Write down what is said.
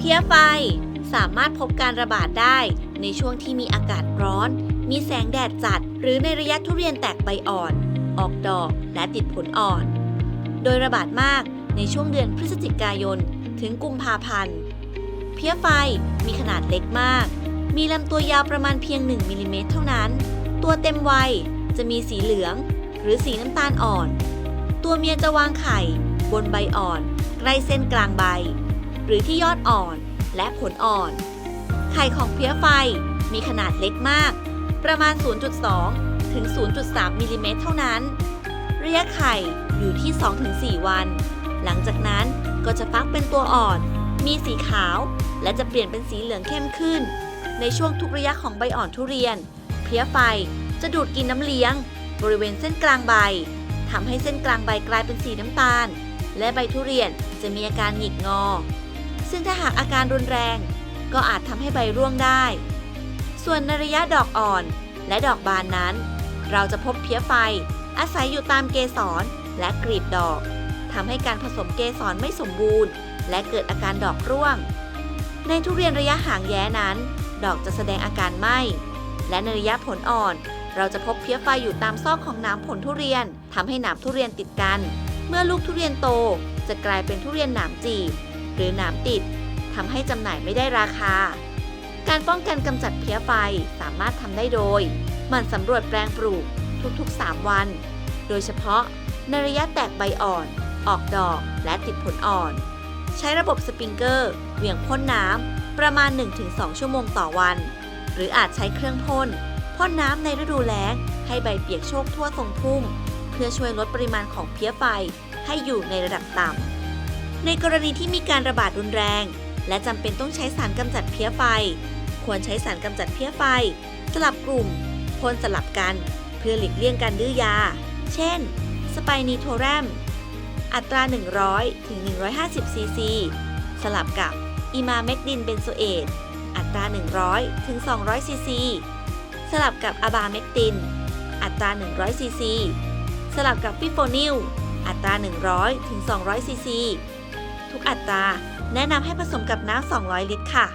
เพี้ยไฟ สามารถพบการระบาดได้ในช่วงที่มีอากาศร้อน มีแสงแดดจัด หรือในระยะทุเรียนแตกใบอ่อน ออกดอกและติดผลอ่อน โดยระบาดมากในช่วงเดือนพฤศจิกายน ถึงกุมภาพันธ์ เพี้ยไฟมีขนาดเล็กมาก มีลำตัวยาวประมาณเพียง 1มิลลิเมตรเท่านั้น ตัวเต็มวัยจะมีสีเหลือง หรือสีน้ำตาลอ่อน ตัวเมียจะวางไข่ บนใบอ่อน ใกล้เส้นกลางใบ หรือที่ยอดอ่อนและผลอ่อน ไข่ของเพี้ยไฟมีขนาดเล็กมาก ประมาณ 0.2 ถึง 0.3มิลลิเมตรเท่านั้น ระยะไข่อยู่ที่ 2-4 วัน หลังจากนั้นก็จะฟักเป็นตัวอ่อน มีสีขาว และจะเปลี่ยนเป็นสีเหลืองเข้มขึ้น ในช่วงทุกระยะของใบอ่อนทุเรียน เพี้ยไฟจะดูดกินน้ำเลี้ยง บริเวณเส้นกลางใบทำให้เส้นกลางใบกลายเป็นสีน้ำตาล และใบทุเรียนจะมีอาการหงิกงอ ซึ่งถ้าหากอาการรุนแรง ก็อาจทำให้ใบร่วงได้ ส่วนในระยะดอกอ่อนและดอกบานนั้น เราจะพบเพี้ยไฟ อาศัยอยู่ตามเกสรและกลีบดอกทำให้การผสมเกสรไม่สมบูรณ์ และเกิดอาการดอกร่วง ในทุเรียนระยะห่างแย้นั้น ดอกจะแสดงอาการไหม้และในระยะผลอ่อนเราจะพบเพี้ยไฟอยู่ตามซอกของหน้ำผลทุเรียนทำให้หนามทุเรียนติดกัน เมื่อลูกทุเรียนโตจะกลายเป็นทุเรียนหนามจีบ หรือหนามติดทำให้จำหน่ายไม่ได้ราคา การป้องกันกำจัดเพี้ยไฟสามารถทำได้โดยหมั่นสำรวจแปลงปลูกทุกๆ 3 วัน โดยเฉพาะในระยะแตกใบอ่อน ออกดอกและติดผลอ่อน ใช้ระบบสปริงเกอร์เหวี่ยงพ่นน้ำประมาณ 1-2 ชั่วโมงต่อวัน หรืออาจใช้เครื่องพ่นพ่นน้ำในฤดูแล้งให้ใบเปียกโชกทั่วทรงพุ่ม เพื่อช่วยลดปริมาณของเพี้ยไฟให้อยู่ในระดับต่ำ ในกรณีที่มีการระบาดรุนแรง และจำเป็นต้องใช้สารกำจัดเพี้ยไฟ ควรใช้สารกำจัดเพี้ยไฟ สลับกลุ่มพ่นสลับกัน เพื่อหลีกเลี่ยงการดื้อยา เช่น สไปนีโทแรม อัตรา 100 ถึง 150 ซีซี สลับกับอิมาเมกดินเบนโซเอต อัตรา 100 ถึง 200 ซีซี สลับกับอะบาเมกติน อัตรา 100 ซีซี สลับกับฟิโฟนิล อัตรา 100 ถึง 200 ซีซี ทุกอัตรา แนะนำให้ผสมกับน้ำ 200 ลิตรค่ะ